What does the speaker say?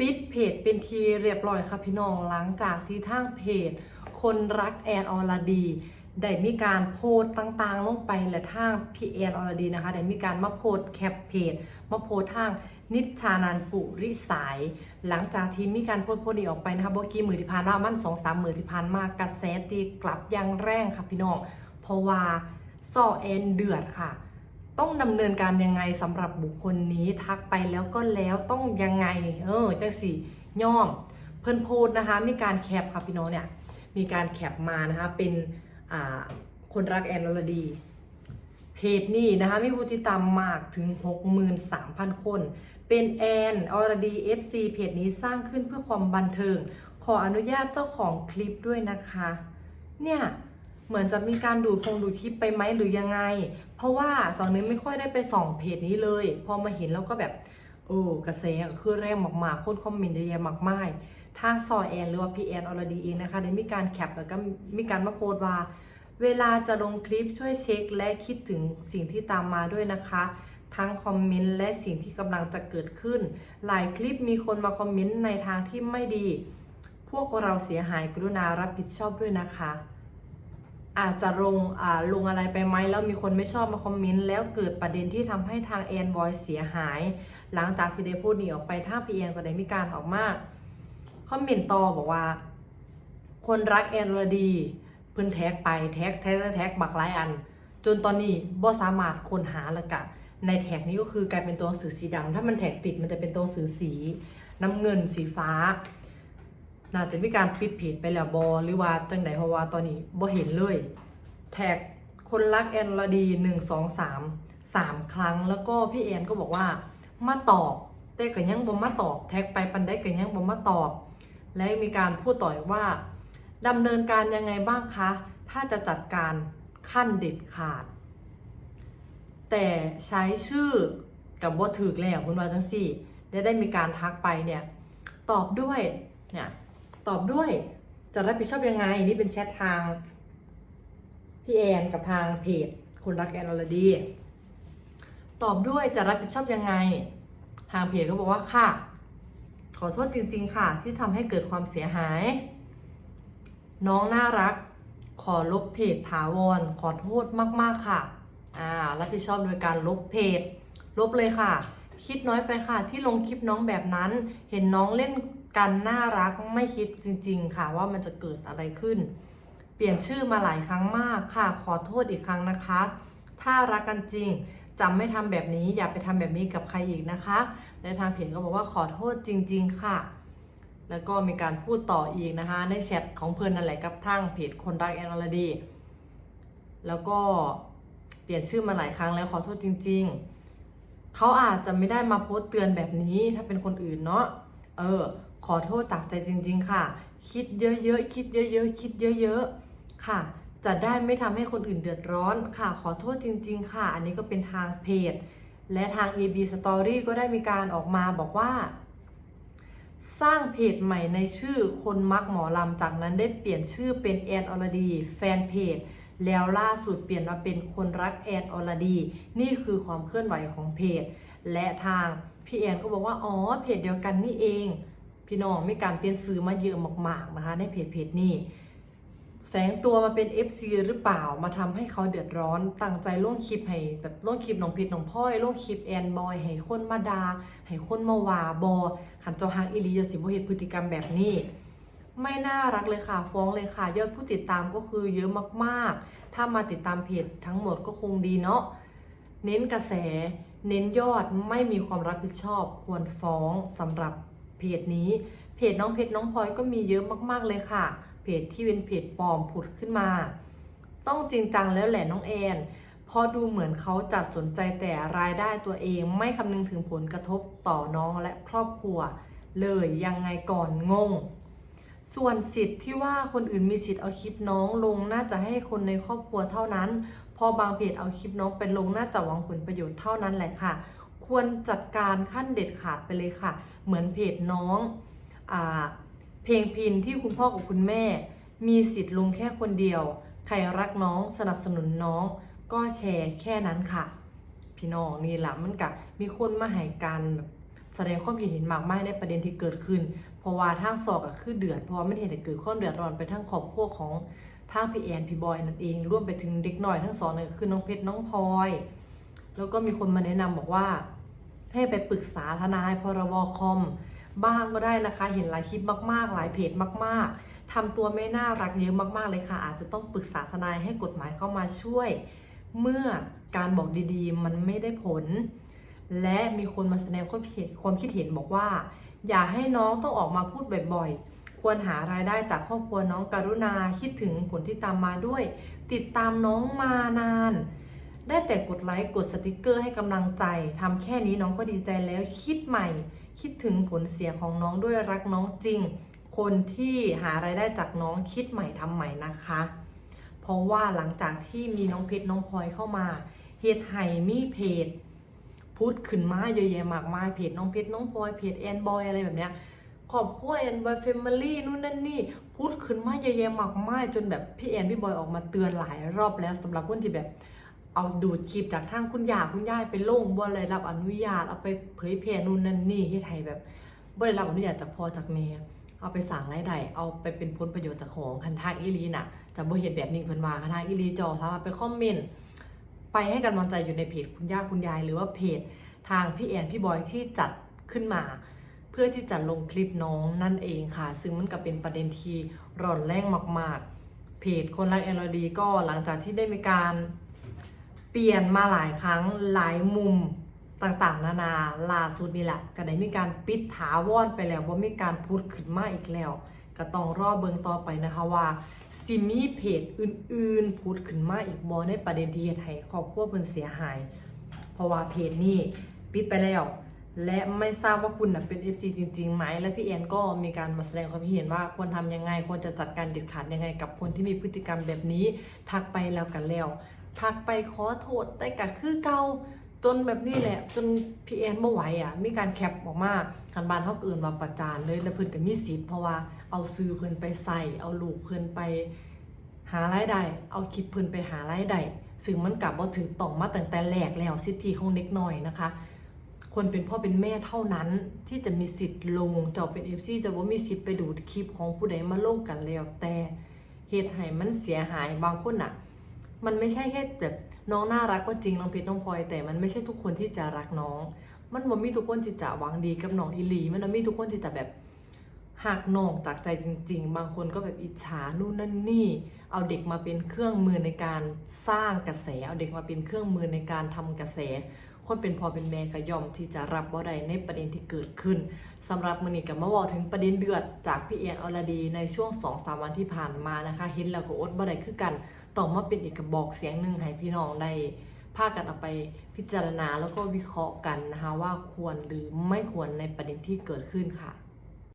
ปิดเพจเป็นทีเรียบร้อยค่ะพี่น้องหลังจากที่ทางเพจ คนรักแอนออรดีได้มีการโพสต์ต่างๆ ลงไปและทางพี่แอนอรดีนะคะได้มีการมาโพสต์แคปเพจมาโพสต์ทางนิชานันปุริสาย หลังจากที่มีการโพสต์โพสต์นี้ออกไปนะคะบอกกี่มือที่ผ่านมามันสองสามมือที่ผ่านมากระแสตีกลับอยังแรงค่ะพี่น้องเพราะว่าซอแอนเดือดค่ะ ต้องดำเนินการยังไงสำหรับบุคคลนี้ทักไปแล้วก็แล้วต้องยังไง เออจังสิย่อม เพิ่นโพสต์นะคะ มีการแคปค่ะพี่น้องเนี่ย มีการแคปมานะคะ เป็นอ่าคนรักแอนอรดี เพจนี้นะคะมีผู้ติดตามมากถึง 63,000 คน เป็นแอนอรดี FC เพจนี้สร้างขึ้นเพื่อความบันเทิง ขออนุญาตเจ้าของคลิปด้วยนะคะ เนี่ย เหมือนจะมีการดูคงดูคลิปไปไหมหรือยังไง เพราะว่าสองนี้ไม่ค่อยได้ไปส่องเพจนี้เลย พอมาเห็นแล้วก็แบบโอ้กระแสคือแรงมากๆคนคอมเมนต์เยอะแยะมากมายทางซอแอนหรือว่าพีแอนอรดีเองนะคะได้มีการแคปแล้วก็มีการมาโพสต์ว่า เวลาจะลงคลิปช่วยเช็คและคิดถึงสิ่งที่ตามมาด้วยนะคะทั้งคอมเมนต์และสิ่งที่กำลังจะเกิดขึ้น หลายคลิปมีคนมาคอมเมนต์ในทางที่ไม่ดี พวกเราเสียหายกรุณารับผิดชอบด้วยนะคะ อาจจะลงอ่าลงอะไรไปไหมแล้วมีคนไม่ชอบมาคอมเมนต์แล้วเกิดประเด็นที่ทำให้ทางแอนบอยเสียหาย หลังจากที่ได้พูดนี้ออกไปทาพีแอนก็ได้มีการออกมาคอมเมนต์ต่อบอกว่า คนรักแอนอรดีเพิ่นแท็กไปแท็กแท็กแท็กบักหลายอัน จนตอนนี้บ่สามารถค้นหาแล้วกะ ในแท็กนี้ก็คือกลายเป็นตัวสื่อสีดำถ้ามันแท็กติดมันจะเป็นตัวสื่อสีน้ำเงินสีฟ้า น่าจะมีการปิดเพจไปแล้วบอหรือว่าจังใดเพราะว่าตอนนี้บ่เห็นเลย แท็กคนรักแอนอดีหนึ่งสองสามสามครั้งแล้วก็พี่แอนก็บอกว่ามาตอบแต่ก็ยังบ่มาตอบ แท็กไปปันได้ก็ยังบ่มาตอบ และมีการพูดต่ออีกว่าดำเนินการยังไงบ้างคะ ถ้าจะจัดการขั้นเด็ดขาด แต่ใช้ชื่อกับว่าถือแล้วคุณว่าจังสี่ได้ได้มีการทักไปเนี่ยตอบด้วยเนี่ย ตอบด้วย จะรับผิดชอบยังไง นี่เป็นแชททางพี่แอนกับทางเพจคนรักแอนอรดีตอบด้วยจะรับผิดชอบยังไง ทางเพจก็บอกว่าค่ะ ขอโทษจริง ๆ ค่ะ ที่ทำให้เกิดความเสียหาย น้องน่ารัก ขอลบเพจถาวร ขอโทษมาก ๆ ค่ะ อ่า รับผิดชอบโดยการลบเพจ ลบเลยค่ะ คิดน้อยไปค่ะ ที่ลงคลิปน้องแบบนั้น เห็นน้องเล่น กันน่ารักไม่คิดจริง ๆ ค่ะว่ามันจะเกิดอะไรขึ้น เปลี่ยนชื่อมาหลายครั้งมากค่ะ ขอโทษอีกครั้งนะคะ ถ้ารักกันจริงจะไม่ทำแบบนี้อย่าไปทำแบบนี้กับใครอีกนะคะและทางเพจก็บอกว่าขอโทษจริง ๆ ค่ะ แล้วก็มีการพูดต่ออีกนะคะ ในแชทของเพื่อนนั่นแหละกับทางเพจคนรักแอนอลดี แล้วก็เปลี่ยนชื่อมาหลายครั้งแล้วขอโทษจริง ๆ เขาอาจจะไม่ได้มาโพสต์เตือนแบบนี้ถ้าเป็นคนอื่นเนาะ เออ อโทษจากใจจริง ๆ ค่ะ คิดเยอะๆคิดเยอะๆคิดเยอะ ๆ ค่ะ จะได้ไม่ทำให้คนอื่นเดือดร้อนค่ะ ขอโทษจริง ๆ ค่ะ อันนี้ก็เป็นทางเพจ และทาง AB Story ก็ได้มีการออกมาบอกว่า สร้างเพจใหม่ในชื่อคนมักหมอลำจากนั้นได้เปลี่ยนชื่อเป็นแอนอรดีแฟนเพจแล้วล่าสุดเปลี่ยนมาเป็นคนรักแอนอรดี นี่คือความเคลื่อนไหวของเพจ และทางพี่แอนก็บอกว่า อ๋อ เพจเดียวกันนี่เอง พี่น้องมีการเปลี่ยนซื้อมาเยอะมากๆนะคะ ในเพจเพจนี้แสงตัวมาเป็น FC หรือเปล่ามาทำให้เขาเดือดร้อนตั้งใจล่วงคลิปให้แบบล่วงคลิปน้องพิษน้องพ่อยล่วงคลิปแอนบอยให้คนมาดาให้คนมาว่าบอหันเจ้าฮักอิลียสิบเห็นพฤติกรรมแบบนี้ ไม่น่ารักเลยค่ะ ฟ้องเลยค่ะ ยอดผู้ติดตามก็คือเยอะมากๆ ถ้ามาติดตามเพจทั้งหมดก็คงดีเนาะเน้นกระแส เน้นยอดไม่มีความรับผิดชอบควรฟ้องสำหรับ เพจนี้ เพจน้องเพจน้องพลอยก็มีเยอะมากๆเลยค่ะ เพจที่เป็นเพจปลอมผุดขึ้นมา ต้องจริงจังแล้วแหละน้องแอนพอดูเหมือนเขาจัดสนใจแต่รายได้ตัวเองไม่คำนึงถึงผลกระทบต่อน้องและครอบครัว เลยยังไงก่อนงง ส่วนสิทธิ์ที่ว่าคนอื่นมีสิทธิ์เอาคลิปน้องลงน่าจะให้คนในครอบครัวเท่านั้น พอบางเพจเอาคลิปน้องไปลงน่าจะหวังผลประโยชน์เท่านั้นแหละค่ะ ควรจัดการขั้นเด็ดขาดไปเลยค่ะ เหมือนเพจน้องอเพลงพินที่คุณพ่อกับคุณแม่ มีสิทธิ์ลงแค่คนเดียว ใครรักน้องสนับสนุนน้อง ก็แชร์แค่นั้นค่ะ พี่น้องนี่แหละมันกะมีคนมาให้การแบบแสดงความคิดเห็นมากมายในประเด็นที่เกิดขึ้น เพราะว่าทางสอกก็คือเดือด เพราะว่ามันเห็นให้เกิดความเดือดร้อนไปทั้งครอบครัวของทางพี่แอนพี่บอยนั่นเองรวมไปถึงเด็กหน้อยทั้งสองนั่นก็คือน้องเพชรน้องพลอย แล้วก็มีคนมาแนะนำบอกว่า ให้ไปปรึกษาทนายพรบคอม บ้างก็ได้นะคะ เห็นหลายคลิปมากๆ หลายเพจมาก ๆทำตัวไม่น่ารักเยอะมากๆเลยค่ะ อาจจะต้องปรึกษาทนายให้กฎหมายเข้ามาช่วย เมื่อการบอกดีๆ มันไม่ได้ผล และมีคนมาแสดงความคิดความคิดเห็นบอกว่า อย่าให้น้องต้องออกมาพูดบ่อยๆ ควรหารายได้จากครอบครัวน้องการุณาคิดถึงผลที่ตามมาด้วย ติดตามน้องมานาน ได้แต่กดไลค์กดสติกเกอร์ให้กำลังใจทำแค่นี้น้องก็ดีใจแล้วคิดใหม่ คิดถึงผลเสียของน้องด้วยรักน้องจริง คนที่หารายได้จากน้องคิดใหม่ทำใหม่นะคะ เพราะว่าหลังจากที่มีน้องเพชรน้องพลอยเข้ามาเฮ็ดไห่มีเพจพูดขึ้นมาเยอะแยะมากมายเพจน้องเพชรน้องพลอยเพจแอนบอยอะไรแบบเนี้ยขอบครัวแอนบอยเฟมิลี่นู่นนั่นนี่พูดขึ้นมาเยอะแยะมากมายจนแบบพี่แอนพี่บอยออกมาเตือนหลายรอบแล้วสำหรับคนที่แบบ เอาดูดคลิปจากทางคุณยาคุณยายไปลงบ่ได้รับอนุญาตเอาไปเผยแพร่นู่นนั่นนี่เฮ็ดให้แบบบ่ได้รับอนุญาตจากพ่อจากแม่เอาไปสร้างรายได้เอาไปเป็นผลประโยชน์จากของคันทางอีหลีน่ะจะบ่เฮ็ดแบบนี้เพิ่นว่าคันทางอีหลีจอสามารถไปคอมเมนต์ไปให้กำลังใจอยู่ในเพจคุณย่าคุณยายหรือว่าเพจทางพี่แอนพี่บอยที่จัดขึ้นมา เพื่อที่จะลงคลิปน้องนั่นเองค่ะ ซึ่งมันก็เป็นประเด็นที่ร้อนแรงมาก ๆ เพจคนรักแอนอดีก็หลังจากที่ได้มีการ เปลี่ยนมาหลายครั้งหลายมุมต่างๆ นานาล่าสุดนี่แหละก็ได้มีการปิดถาวรไปแล้วว่ามีการพูดขึ้นมาอีกแล้ว ก็ต้องรอเบิงต่อไปนะคะว่าซิมีเพจอื่นๆ พูดขึ้นมาอีกบอในประเด็นที่เฮ็ดให้ครอบครัวเพิ่นเสียหาย เพราะว่าเพจนี้ปิดไปแล้ว และไม่ทราบว่าคุณน่ะเป็น FC จริงๆไหม และพี่แอนก็มีการมาแสดงความคิดเห็นว่าควรทำยังไงควรจะจัดการเด็ดขาดยังไงกับคนที่มีพฤติกรรมแบบนี้ทักไปแล้วกันแล้ว ทักไปขอโทษแต่ก็คือเก่าจนแบบนี้แหละ จนพี่แอนบ่ไหวอะ มีการแคปออกมาคันบ้านเฮาก็เอื่นว่าประจานเลยแล้วเพิ่นก็มีสิทธิ์เพราะว่าเอาซื้อเพิ่นไปใส่เอาลูกเพิ่นไปหารายได้เอาคลิปเพิ่นไปหารายได้ซึ่งมันกลับบ่ถึงต้องมาตั้งแต่แรกแล้วสิทธิของเด็กน้อยนะคะคนเป็นพ่อเป็นแม่เท่านั้นที่จะมีสิทธิ์ลงเจ้าเป็น FC จะบ่ามีสิทธิ์ไปดูดคลิปของผู้ใดมาลงกันแล้วแต่เหตุให้มันเสียหายบางคนน่ะ มันไม่ใช่แค่แบบน้องน่ารักก็จริงน้องเพชรน้องพลอยแต่มันไม่ใช่ทุกคนที่จะรักน้อง มันบ่มีทุกคนที่จะหวังดีกับน้องอีหลี มันบ่มีทุกคนที่จะแบบหักน้องจากใจจริง ๆ บางคนก็แบบอิจฉานู่นนั่นนี่ เอาเด็กมาเป็นเครื่องมือในการสร้างกระแส เอาเด็กมาเป็นเครื่องมือในการทำกระแส คนเป็นพ่อเป็นแม่ก็ยอมที่จะรับว่าใดในประเด็นที่เกิดขึ้นสำหรับมือนี้กับมาบอกถึงประเด็นเดือดจากพี่แอนอรดีในช่วง2อสาวันที่ผ่านมานะคะเห็นแล้วก็อดบ่ได้คือกัน ต้องมาเป็นอีกกระบอกเสียงหนึ่งให้พี่น้องได้พากันเอาไปพิจารณาแล้วก็วิเคราะห์กันนะคะว่าควรหรือไม่ควรในประเด็นที่เกิดขึ้นค่ะ